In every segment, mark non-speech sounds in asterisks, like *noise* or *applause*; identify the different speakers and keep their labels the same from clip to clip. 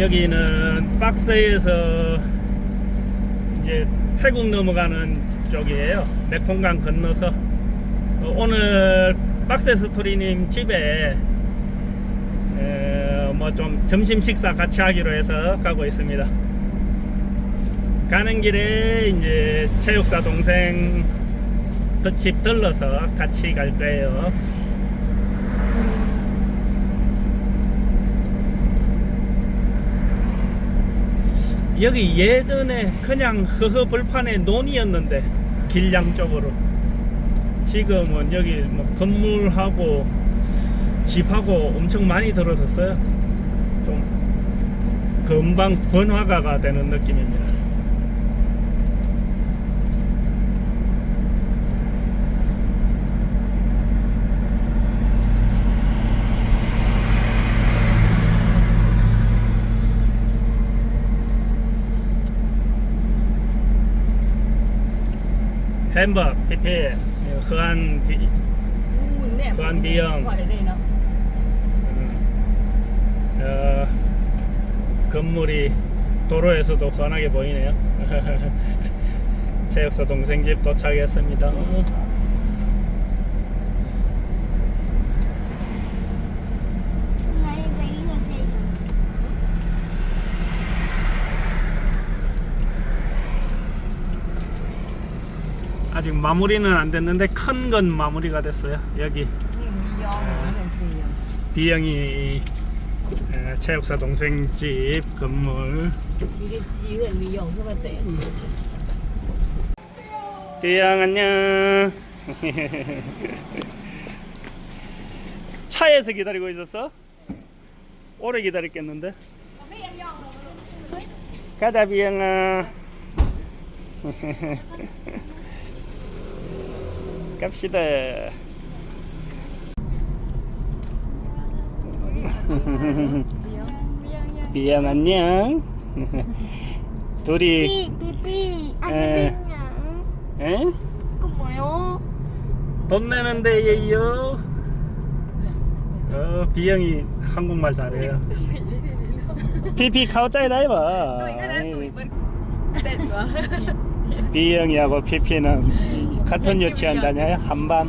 Speaker 1: 여기는 박스에서 이제 태국 넘어가는 쪽이에요. 메콩강 건너서 어, 오늘 박스 스토리님 집에 뭐 좀 점심 식사 같이 하기로 해서 가고 있습니다. 가는 길에 이제 체육사 동생 그집 들러서 같이 갈 거예요. 여기 예전에 그냥 허허 벌판의 논이었는데 길 양 쪽으로 지금은 여기 뭐 건물하고 집하고 엄청 많이 들어섰어요. 좀 금방 번화가가 되는 느낌입니다. 햄버거, 피피, 허한 비,
Speaker 2: 운 nè
Speaker 1: Con đi không?
Speaker 2: gọi là đây nó
Speaker 1: 어, 건물이 도로에서도 환하게 보이네요. *laughs* 체육사 동생 집 도착했습니다. 아직 마무리는 안 됐는데 큰 건 마무리가 됐어요. 여기 에, 체육사 동생 집 건물. 비영 안녕. *laughs* 차에서 기다리고 있었어? 오래 기다렸겠는데? 가자 비영아. *laughs* 갑시다. 비영 안녕. *laughs* 둘이
Speaker 3: biết nhỉ?
Speaker 1: 에?
Speaker 3: Có 뭐요?
Speaker 1: 돈 내는 데 예요. 어 비영이 한국말 잘해요. 피피 카오짜이 나이봐. 비영이하고 피피는 같은 유치원 다녀요 한반.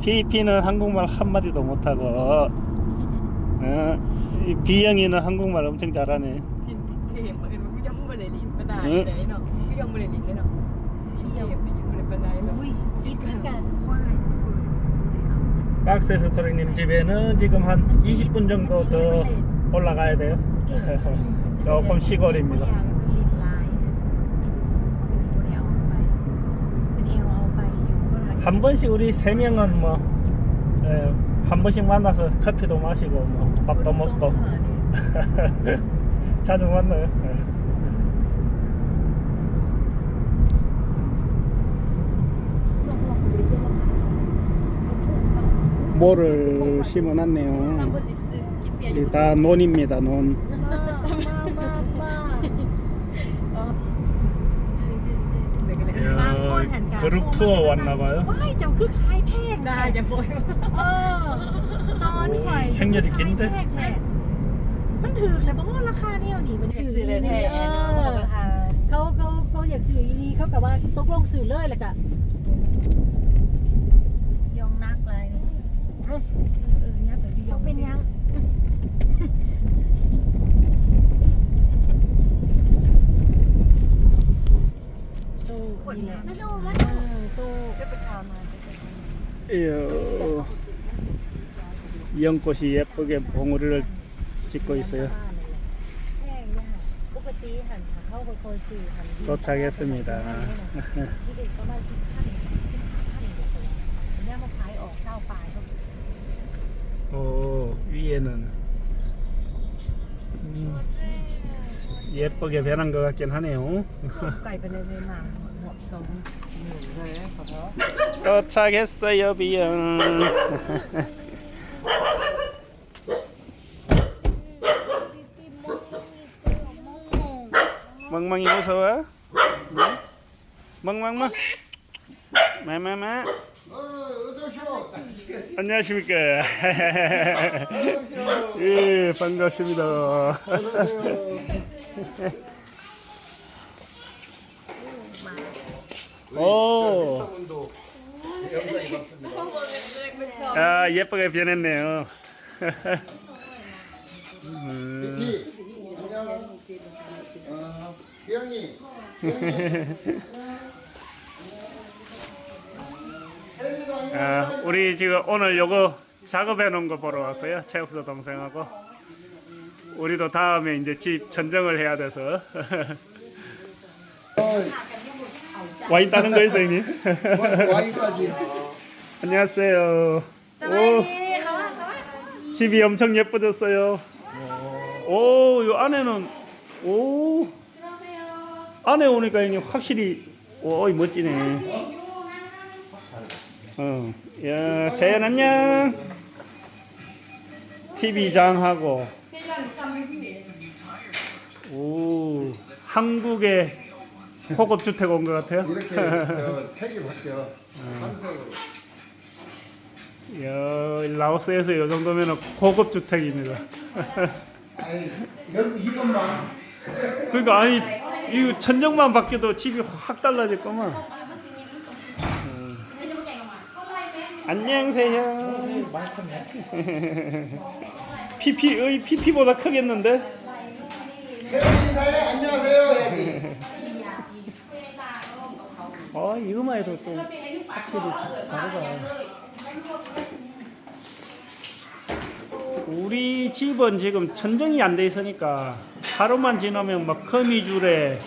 Speaker 1: 피피는 한국말 한 마디도 못하고, 어, 이 비영이는 한국말 엄청 잘하네. 박스 스토리님 집에는 지금 한 20분 정도 더 올라가야 돼요. 조금 시골입니다. 한 번씩 우리 세 명은 뭐, 예, 한 번씩 만나서 커피도 마시고, 뭐, 밥도 먹고, *laughs* 자주 만나요. 예. 모를 심어놨네요. 이다 논입니다, 논. 그룹 투어 왔나봐요.
Speaker 4: ว้ายเจ้าคือขายแพง
Speaker 2: đây chả phôi
Speaker 4: เออซ้อนข่อย
Speaker 1: แพงอยู่ดิกินเด้อ
Speaker 4: แพงแท้มันถือเลยเพราะว่าราคาเนี่ยนี่มัน
Speaker 2: thực
Speaker 4: สื่อ
Speaker 2: sự là
Speaker 4: นี่
Speaker 2: thế
Speaker 4: เอ
Speaker 2: nó
Speaker 4: อ
Speaker 2: mà hà
Speaker 4: เขาเขาเขาอยากสื่ออีนี่เขากับว่าตกลงสื่อเลยแหละกะยองนักเลย
Speaker 2: ừ nhá phải đi
Speaker 4: เขาเป็นยัง ตู้คนเนี่ย
Speaker 3: Nó xô quá.
Speaker 4: ตู้
Speaker 2: cái bên trà mà
Speaker 1: 이야, 연꽃이 예쁘게 봉우리를 찍고 있어요.
Speaker 4: แพงเนี่ยปกติหันขาเข้าไปคอยสื่อหัน
Speaker 1: 도착했습니다.
Speaker 4: ที่เด็กประมาณสิบพันสิบพันเดียวกันเนี่ยมาขายออกเศร้าปลายเขา
Speaker 1: 오, 위에는 음, 예쁘게 변한 것 같긴 하네요.
Speaker 2: ไก่ไปเลยเลยมาเหมา
Speaker 1: 도착했어요, 비영. 멍멍이 무서워? 멍멍멍. 마마마. 안녕하십니까. 예, 반갑습니다.
Speaker 5: 오, 영상이.
Speaker 1: 아, 예쁘게 변했네요. 음,
Speaker 5: 안녕. 어, 기영이.
Speaker 1: 아, 우리 지금 오늘 요거 작업해 놓은 거 보러 왔어요. 최욱서 동생하고. 우리도 다음에 이제 집 전정을 해야 돼서. *laughs* *laughs* 와인 따는 거예요, 선생님?
Speaker 5: 와이까지. *laughs*
Speaker 1: 안녕하세요. 오, 집이 엄청 예뻐졌어요. 오, 요 안에는 오. 안에 오니까 이게 확실히 오, 멋지네. 어, 야, 세연 안녕. TV장하고. 오, 한국의 고급 주택 온 것 같아요.
Speaker 5: 이렇게 *laughs* 저 색이 바뀌어. 삼색으로.
Speaker 1: 야, 라오스에서 이 정도면 고급 주택입니다.
Speaker 5: 아이 이것만.
Speaker 1: 그러니까 아니 이 천정만 바뀌어도 집이 확 달라질 거만. 음. 안녕하세요. PP의 *laughs* PP보다 크겠는데?
Speaker 5: 새로운 인사해. 안녕하세요. 여기.
Speaker 1: 아 이거만 해도 또 확실히 다르다. 우리 집은 지금 천정이 안 돼 있으니까 하루만 지나면 막 거미줄에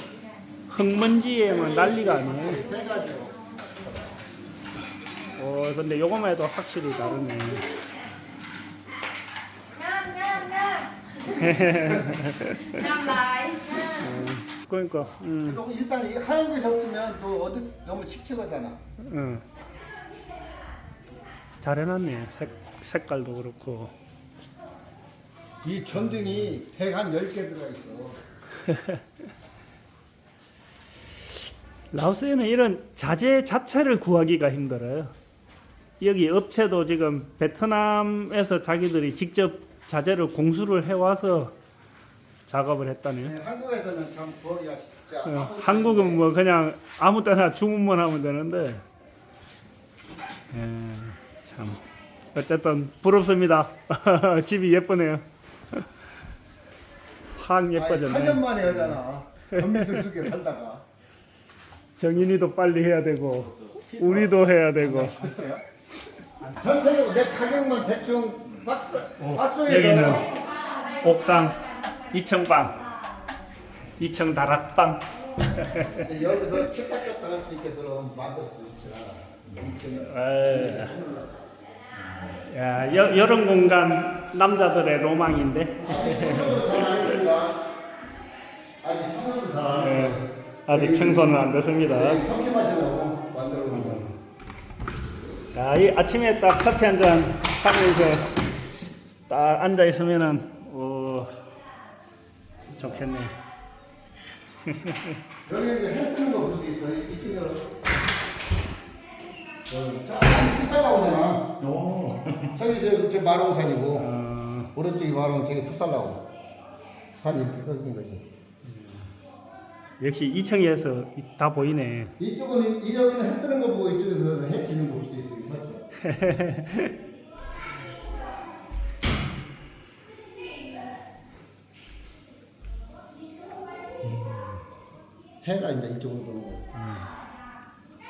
Speaker 1: 흙먼지에 막 난리가 아니에요. 어 근데 요거만 해도 확실히 다르네. *laughs* 그러니까, 음,
Speaker 5: 그리고 일단 이 하얀 것이 없으면 또 어디 너무 칙칙하잖아.
Speaker 1: 음. 잘 해놨네. 색, 색깔도 그렇고.
Speaker 5: 이 전등이 100한 10개 들어가 있어. *laughs*
Speaker 1: 라오스에는 이런 자재 자체를 구하기가 힘들어요. 여기 업체도 지금 베트남에서 자기들이 직접 자재를 공수를 해와서 작업을 했다네요.
Speaker 5: 네, 한국에서는 참 구하기가 쉽지
Speaker 1: 어,
Speaker 5: 않아.
Speaker 1: 한국은 뭐 그냥 아무 때나 주문만 하면 되는데 예, 참 어쨌든 부럽습니다. *laughs* 집이 예쁘네요. *laughs* 확
Speaker 5: 아니,
Speaker 1: 예뻐졌네.
Speaker 5: 4년 만에 하잖아. 전미들 속에 살다가.
Speaker 1: 정인이도 빨리 해야 되고 우리도 해야 되고
Speaker 5: 전체적으로 내 가격만 대충 박스, 박스에서
Speaker 1: 여기는 옥상 2층 방 2층 다락방
Speaker 5: 근데 여기서 켰다 켰다 할 수 있게 그럼 만들 수 있지.
Speaker 1: 에. 야, 여, 여름 공간 남자들의 로망인데
Speaker 5: 했습니다. 아직 청소도 잘안 했어.
Speaker 1: 예, 아직 청소는 안 됐습니다.
Speaker 5: 네, 커피 마시려고 만들어 놓은 거.
Speaker 1: 야, 이 아침에 딱 커피 한 잔 하면서 딱 앉아 있으면은 어 좋겠네.
Speaker 5: 여기 이제 해 뜨는 거 볼 수 있어. 이쪽으로. 어, 저 아니 풋살 나오잖아. 저기 저, 저 마롱산이고
Speaker 1: 어,
Speaker 5: 오른쪽이 마롱 저기 풋살 나오고. 산이 이렇게 꺾인 거지.
Speaker 1: 역시 2층에서 다 보이네.
Speaker 5: 이쪽은 이쪽은 해 뜨는 거 보고 이쪽에서는 해 지는 거 볼 수 있어. 맞죠? *laughs* 해가 이제 이쪽으로 거.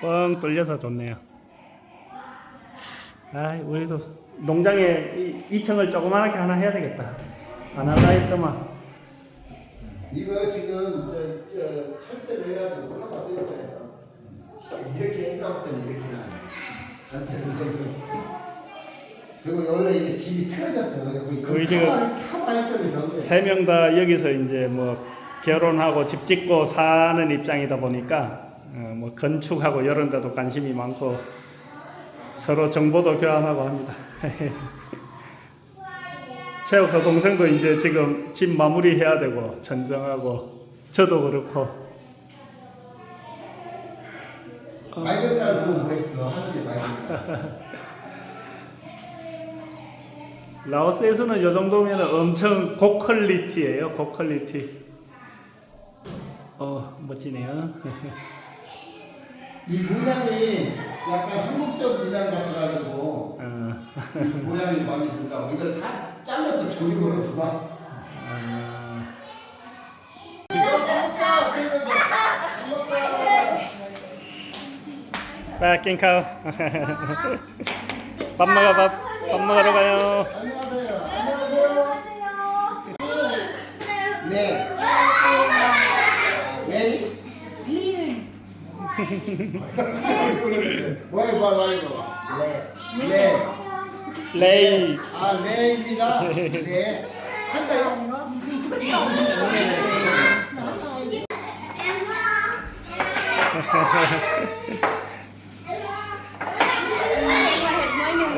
Speaker 1: 뻥 뚫려서 좋네요. 아, 우리도 농장에 이 2층을 조그만하게 하나 해야 되겠다. 안 할라 했더만.
Speaker 5: 이거 지금 저, 저 철제를 해가지고 하고 쓰일 거예요. 이렇게 해가 때는 이렇게 나요. 전체를 쓰고. 그리고 원래 이게 집이 틀어졌어요. 여기
Speaker 1: 거의 지금
Speaker 5: 가만히 있면서
Speaker 1: 세 명 다 여기서 이제 뭐 결혼하고 집 짓고 사는 입장이다 보니까 어, 뭐 건축하고 이런 데도 관심이 많고 서로 정보도 교환하고 합니다. *laughs* 최옥사 동생도 이제 지금 집 마무리 해야 되고 전정하고 저도 그렇고
Speaker 5: 맑은 날 보면 멋있어. 하늘이 맑은 날. *laughs*
Speaker 1: 라오스에서는 이 정도면 엄청 고퀄리티예요. 고퀄리티. 어 멋지네요.
Speaker 5: 이 문양이 약간 한국적 문양 같아가지고
Speaker 1: 어,
Speaker 5: 모양이 마음에 든다고 이걸 다 잘라서 조립으로 두고
Speaker 1: 어, 빠 낑카오. 밥 먹어 밥. 밥 먹으러 가요.
Speaker 5: 안녕하세요. 안녕하세요. 네. 네. 이거. 네. 네.
Speaker 1: 레이.
Speaker 5: 아 네입니다. 네. 할까요?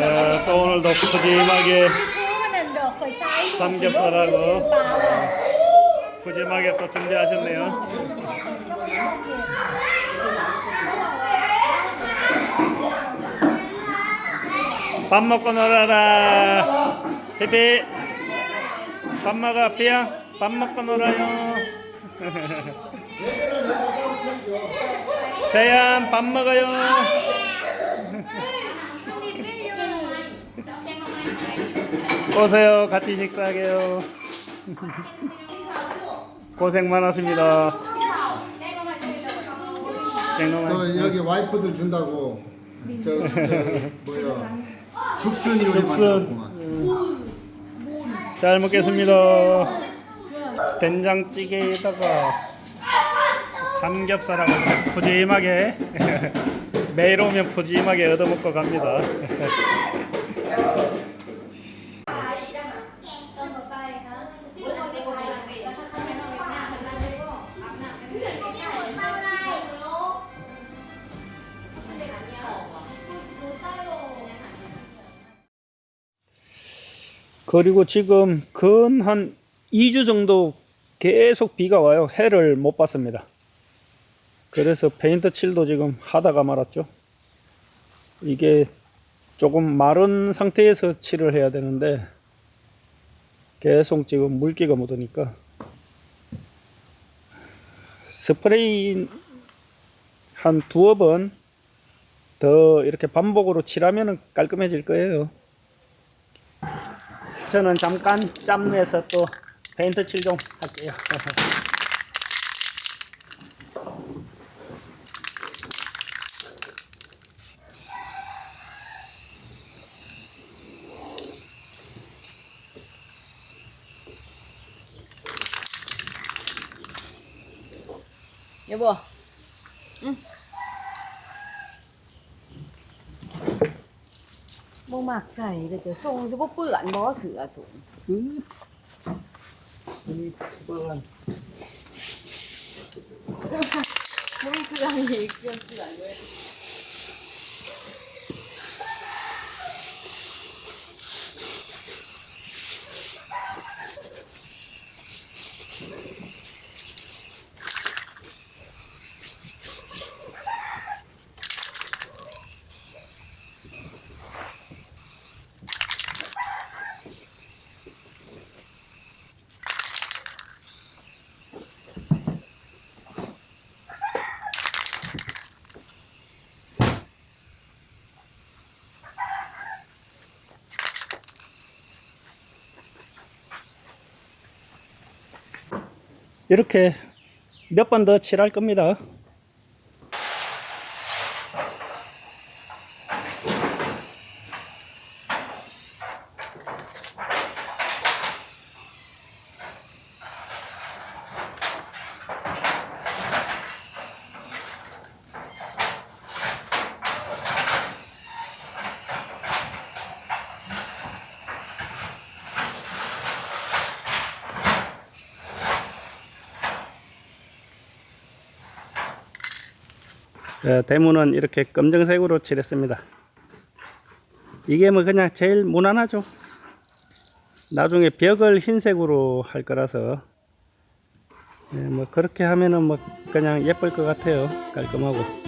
Speaker 1: 어, 또 오늘도 푸짐하게
Speaker 4: 사이즈
Speaker 1: 삼겹살하고 푸짐하게 또 준비하셨네요. 밥 먹고 놀아라. 피피. 밥 먹어, 피야. 밥 먹고 놀아요. *laughs* 세연, 밥 먹어요. *laughs* 오세요. 같이 식사하게요. *laughs* 고생 많았습니다.
Speaker 5: 또 여기 와이프들 준다고 저, 저 뭐야 죽순 요리 만들었구만.
Speaker 1: 잘 먹겠습니다. 된장찌개에다가 삼겹살하고 푸짐하게 *laughs* 매일 오면 푸짐하게 얻어먹고 갑니다. *laughs* 그리고 지금 근 한 2주 정도 계속 비가 와요. 해를 못 봤습니다. 그래서 페인트 칠도 지금 하다가 말았죠. 이게 조금 마른 상태에서 칠을 해야 되는데 계속 지금 물기가 묻으니까 스프레이 한 두어 번 더 이렇게 반복으로 칠하면 깔끔해질 거예요. 저는 잠깐 짬 내서 또 페인트 칠 좀 할게요.
Speaker 4: 여보.บ่ มักใส่เดี๋ยวจะส่งสิบ่เปื้อนบ่เสือสูง
Speaker 2: ไม่มีเครื่องอีกเครื่องเสือเลย
Speaker 1: 이렇게 몇 번 더 칠할 겁니다. 대문은 이렇게 검정색으로 칠했습니다. 이게 뭐 그냥 제일 무난하죠. 나중에 벽을 흰색으로 할 거라서 예, 뭐 그렇게 하면은 뭐 그냥 예쁠 것 같아요. 깔끔하고.